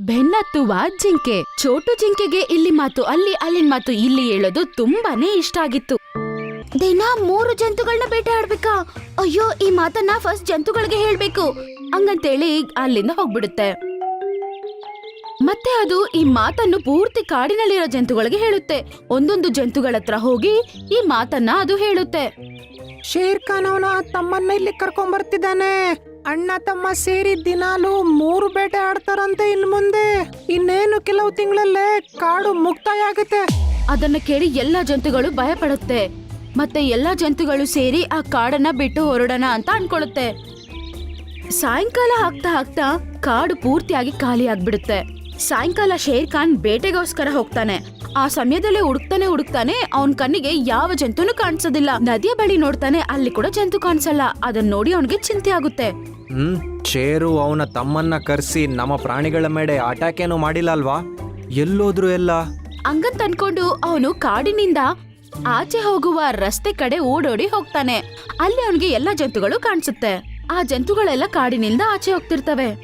ಬೆನ್ನತ್ತುವ ಜಿಂಕೆ. ಚೋಟು ಜಿಂಕೆಗೆ ಇಲ್ಲಿ ಮಾತು, ಅಲ್ಲಿ ಅಲ್ಲಿನ ಮಾತು, ಇಲ್ಲಿ ಹೇಳೋದು ತುಂಬಾನೇ ಇಷ್ಟ ಆಗಿತ್ತು. ದಿನ ಮೂರು ಜಂತುಗಳನ್ನ ಬೇಟೆ ಆಡ್ಬೇಕಾ? ಅಯ್ಯೋ, ಈ ಮಾತನ್ನ ಫಸ್ಟ್ ಜಂತುಗಳಿಗೆ ಹೇಳ್ಬೇಕು. ಹಂಗಂತೇಳಿ ಅಲ್ಲಿಂದ ಹೋಗ್ಬಿಡುತ್ತೆ. ಮತ್ತೆ ಅದು ಈ ಮಾತನ್ನು ಪೂರ್ತಿ ಕಾಡಿನಲ್ಲಿರೋ ಜಂತುಗಳಿಗೆ ಹೇಳುತ್ತೆ. ಒಂದೊಂದು ಜಂತುಗಳ ಹತ್ರ ಹೋಗಿ ಈ ಮಾತನ್ನ ಅದು ಹೇಳುತ್ತೆ. ಶೇರ್ ಖಾನ್ ಅವನ ತಮ್ಮನ್ನ ಇಲ್ಲಿ ಕರ್ಕೊಂಡ್ ಬರ್ತಿದ್ದಾನೆ ಅಣ್ಣ ತಮ್ಮ ಸೇರಿ ದಿನಾಲು ಮೂರು ಬೇಟೆ ಆಡ್ತಾರಂತೆ ಇನ್ ಮುಂದೆ. ಇನ್ನೇನು ಕೆಲವು ತಿಂಗಳಲ್ಲೇ ಕಾಡು ಮುಕ್ತಾಯ ಆಗುತ್ತೆ ಅದನ್ನ ಕೇಳಿ ಎಲ್ಲಾ ಜಂತುಗಳು ಭಯ ಪಡುತ್ತೆ ಮತ್ತೆ ಎಲ್ಲಾ ಜಂತುಗಳು ಸೇರಿ ಆ ಕಾಡನ್ನ ಬಿಟ್ಟು ಹೊರಡೋಣ ಅಂತ ಅನ್ಕೊಳ್ಳುತ್ತೆ. ಸಾಯಂಕಾಲ ಆಗ್ತಾ ಆಗ್ತಾ ಕಾಡು ಪೂರ್ತಿಯಾಗಿ ಖಾಲಿ ಆಗ್ಬಿಡುತ್ತೆ. ಸಾಯಂಕಾಲ ಶೇರ್ ಖಾನ್ ಬೇಟೆಗೋಸ್ಕರ ಹೋಗ್ತಾನೆ. ಆ ಸಮಯದಲ್ಲೇ ಹುಡುಕ್ತಾನೆ ಹುಡುಕ್ತಾನೆ ಅವನ್ ಕಣ್ಣಿಗೆ ಯಾವ ಜಂತುನು ಕಾಣಿಸೋದಿಲ್ಲ. ನದಿಯ ಬಳಿ ನೋಡ್ತಾನೆ ಅಲ್ಲಿ ಕೂಡ ಜಂತು ಕಾಣಿಸಲ್ಲ. ಅದನ್ನ ನೋಡಿ ಅವನಿಗೆ ಚಿಂತೆ ಆಗುತ್ತೆ. ಹ್ಮ್ ಶೇರು ಅವನ ತಮ್ಮನ್ನ ಕರೆಸಿ ನಮ್ಮ ಪ್ರಾಣಿಗಳ ಮೇಲೆ ಅಟ್ಯಾಕ್ ಏನು ಮಾಡಿಲ್ಲ ಅಲ್ವಾ ಎಲ್ಲೋದ್ರು ಎಲ್ಲ? ಹಂಗಂತ ಅನ್ಕೊಂಡು ಅವನು ಕಾಡಿನಿಂದ ಆಚೆ ಹೋಗುವ ರಸ್ತೆ ಕಡೆ ಓಡೋಡಿ ಹೋಗ್ತಾನೆ. ಅಲ್ಲಿ ಅವನಿಗೆ ಎಲ್ಲಾ ಜಂತುಗಳು ಕಾಣಿಸುತ್ತೆ. ಆ ಜಂತುಗಳೆಲ್ಲ ಕಾಡಿನಿಂದ ಆಚೆ ಹೋಗ್ತಿರ್ತವೆ.